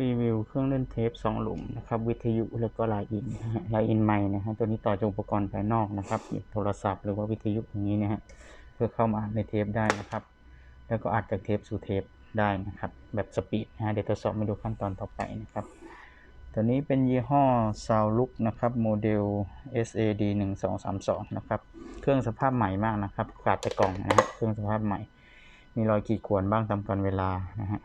รีวิวเครื่องเล่นเทปสองหลุมนะครับ วิทยุแล้วก็ไลน์อินไลน์อินไมค์นะฮะตัวนี้ต่อจากอุปกรณ์ภายนอกนะครับโทรศัพท์หรือว่าวิทยุอย่างนี้นะฮะเพื่อเข้ามาอัดในเทปได้นะครับ แล้วก็อัดจากเทปสู่เทปได้นะครับ แบบสปีดนะฮะเดี๋ยวทดสอบมาดูขั้นตอนต่อไปนะครับ ตัวนี้เป็นยี่ห้อ Soundlook นะครับโมเดล SAD 1 2 3 2นะครับเครื่องสภาพใหม่มากนะครับขาดแต่กล่องนะฮะเครื่องสภาพใหม่ มีรอยขีดข่วนบ้างตามกาลเวลานะฮะ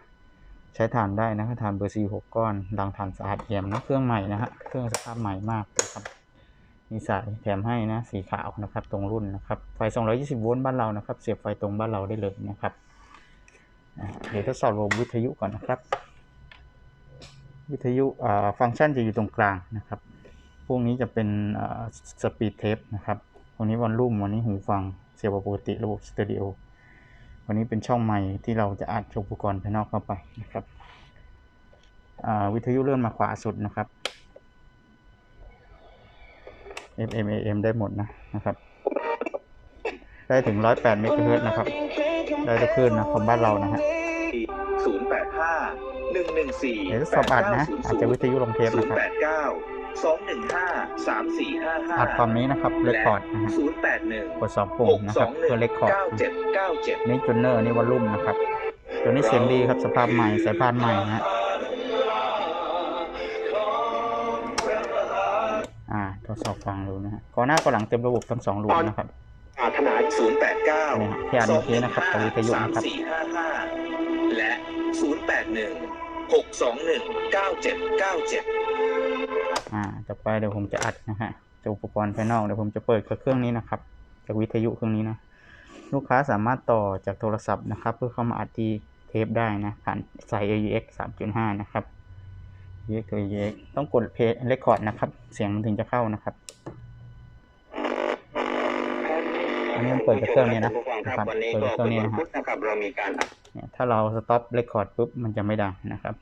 ใช้ถ่านได้นะครับถ่านเบอร์ซีหกก้อนรังถ่านสะอาดเอี่ยมนะเครื่องใหม่นะฮะเครื่องสภาพใหม่มากนะครับมีสายแถมให้นะสีขาวนะครับ ตรงรุ่นนะครับไฟ 220 โวลต์บ้านเรานะครับ เสียบไฟตรงบ้านเราได้เลยนะครับเดี๋ยวทดสอบระบบวิทยุก่อนนะครับ วิทยุอ่าฟังก์ชันจะอยู่ตรงกลางนะครับ พวกนี้จะเป็นสปีดเทปนะครับวันนี้วอลลุ่มวันนี้หูฟังเสียบปกติระบบสเตอริโอ วันนี้เป็นช่องใหม่ที่เราจะอัดอุปกรณ์ภายนอกเข้าไปนะครับอ่าวิทยุเลื่อนมาขวาสุดนะครับ FM AM ได้หมดนะนะครับ ได้ถึง 108เมกะเฮิรตซ์นะครับ ได้ทุกคลื่นนะของบ้านเรานะฮะศูนย์แปดห้าหนึ่งหนึ่งสี่เดี๋ยวทดสอบอัดนะ อาจจะวิทยุลงเทปศูนนะย์ครับ สองหนึ่งห้าสามสี่ห้าอัดความนี้นะครับเลคคอร์ดนะฮะ081กดสอบปุ่มนะครับตัวเลคคอร์ดนี่จูเนอร์นี่วอลลุ่มนะครับตัวนี้เสียงดีครับสภาพใหม่สายพานใหม่ฮะอ่าทดสอบฟังดูนะฮะก่อนหน้าก่อนหลังเต็มระบบทั้งสองลูนะครับปรารถนา089นะฮะที่อ่านเมื่อกี้นะครับตัววิทยุนะครับแลจ็ดเก้าเจ็ด องหนึ่งเก้าเจ็ดเก้าเจ็ดอ่าต่อไปเดี๋ยวผมจะอัดนะฮะจากอุปกรณ์ภายนอกเดี๋ยวผมจะเปิดเครื่องนี้นะครับ จากวิทยุเครื่องนี้นะลูกค้าสามารถต่อจากโทรศัพท์นะครับ เพื่อเข้ามาอัดที่เทปได้นะผ่านสาย AUX 3.5 นะครับ AUX ตัว AUX ต้องกดเพลย์เรคคอร์ดนะครับ เสียงมันถึงจะเข้านะครับอันนี้มันเปิดจากเครื่องนี้นะนะครับวันนี้เปิดก็จากเครื่องนี้นะฮะพุธนะครับเรามีการอัดเนี่ยถ้าเราสต็อปเรคคอร์ดปุ๊บมันจะไม่ดังนะครับ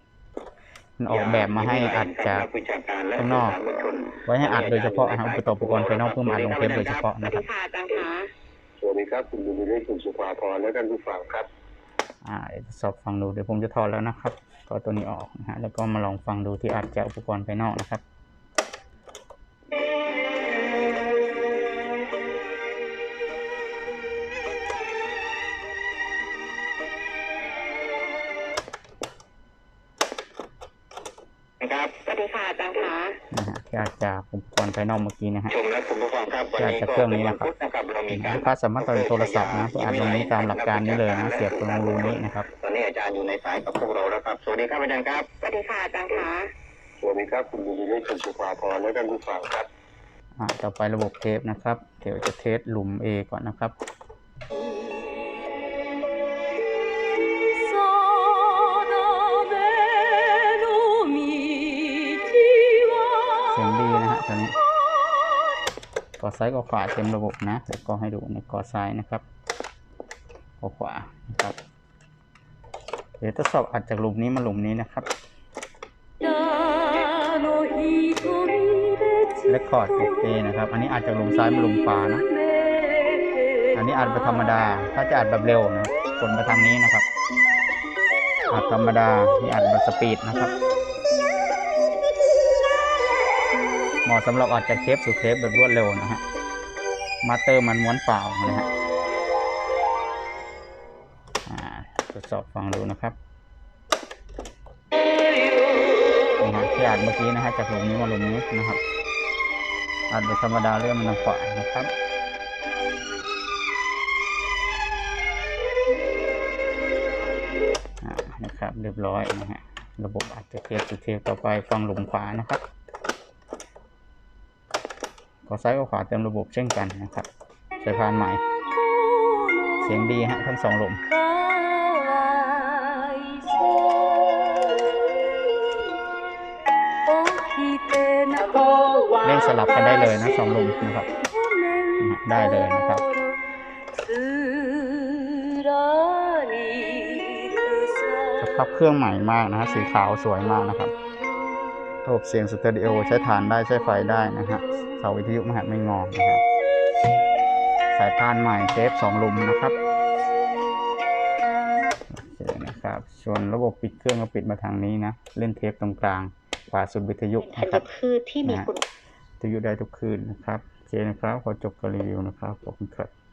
มันออกแบบมาให้อัดจากวิชาการและข้างนอกสื่สรมวลชนไว้ให้อัดโดยเฉพาะนะครับอุปกรณ์ภายนอกเพื่อมาอัดลงเทปโดยเฉพาะสวันะสคดีรับค่ะอาจารย์คะสวัสดีครับคุณบุญเลิศคุณสุภาพรและท่านผู้ฟังครับอ่าเดี๋ยวทดสอบฟังดูเดี๋ยวผมจะถอดแล้วนะครับถอดตัวนี้ออกนะฮะแล้วก็มาลองฟังดูที่อัดจากอุปกรณ์ภายนอกนะครับ นะครับสวัสดีค่ะอาจารย์คะนะฮะที่อัดจากอุปกรณ์ภายนอกเมื่อกี้นะฮะ ชมและคุณผู้ฟังครับวันนี้จากก็เครื่องนี้เป็นนะวันครับพุธนะครับเรามีการลูกค้าสามารถต่อโทรศัพท์นะเพื่ออัดลงนี้ตามหลักการนี้เลยนะเสียบตรงรูนี้นะครับตอนนี้อาจารย์อยู่ในสายกับพวกเราแล้วครับสวัสดีครับอาจารย์ครับสวัสดีค่ะอาจารย์คะสวัสดีครับคุณบุญเลิศคุณสุภาพรและท่านผู้ฟังครับอ่าต่อไประบบเทปนะครับ เดี๋ยวจะเทสหลุม A ก่อนนะครับ อซ้ายกอขวาเต็มระบบนะเดี๋ยวก็ให้ดูในกอซ้ายนะครับกอขวานะครับเดี๋ยวทดสอบอัดจากหลุมนี้มาหลุมนี้นะครับเรคคอร์ดโอเคนะครับ อันนี้อัดจากหลุมซ้ายมาลุมขวานะ อันนี้อัดแบบธรรมดา ถ้าจะอัดแบบเร็วนะกดมาทางนี้นะครับ อัดธรรมดานี่อัดแบบสปีดนะครับ เหมาะสำหรับอัดจากเทปสู่เทปแบบรวดเร็วนะฮะมาเตอร์มันม้วนเปล่านะฮะทดสอบฟังดูนะครับนี่ฮะที่อัดเมื่อกี้นะฮะจากหลุมนี้มาหลุมนี้นะครับอัดแบบธรรมดาเลื่อนมันทางขวานะครับนะครับเรียบร้อยนะฮะระบบอัดจากเทปสู่เทปต่อไปฟังหลุมขวานะครับ ขอซ้ายกับขวาเต็มระบบเช่นกันนะครับสายพานใหม่ เสียงดีฮะทั้งสองลมเล่นสลับกันได้เลยนะสองลมนะครับ ได้เลยนะครับสภาพเครื่องใหม่มากนะฮะสีขาวสวยมากนะครับระบบเสียงสเตอริโอใช้ฐานได้ใช้ไฟได้นะฮะาวิทยุมหาไม่งอนะครับสายพานใหม่เทปสองลุมนะครับโอเคนะครับ ส่วนระบบปิดเครื่องก็ปิดมาทางนี้นะ เล่นเทปตรงกลางขวาสุดวิทยุเป็นธันะครัญบพืชที่มีนะฮะคุณ วิทยุได้ทุกคืนนะครับโอเคนะครับ ขอจบการรีวิวนะครับ ขอบคุณครับ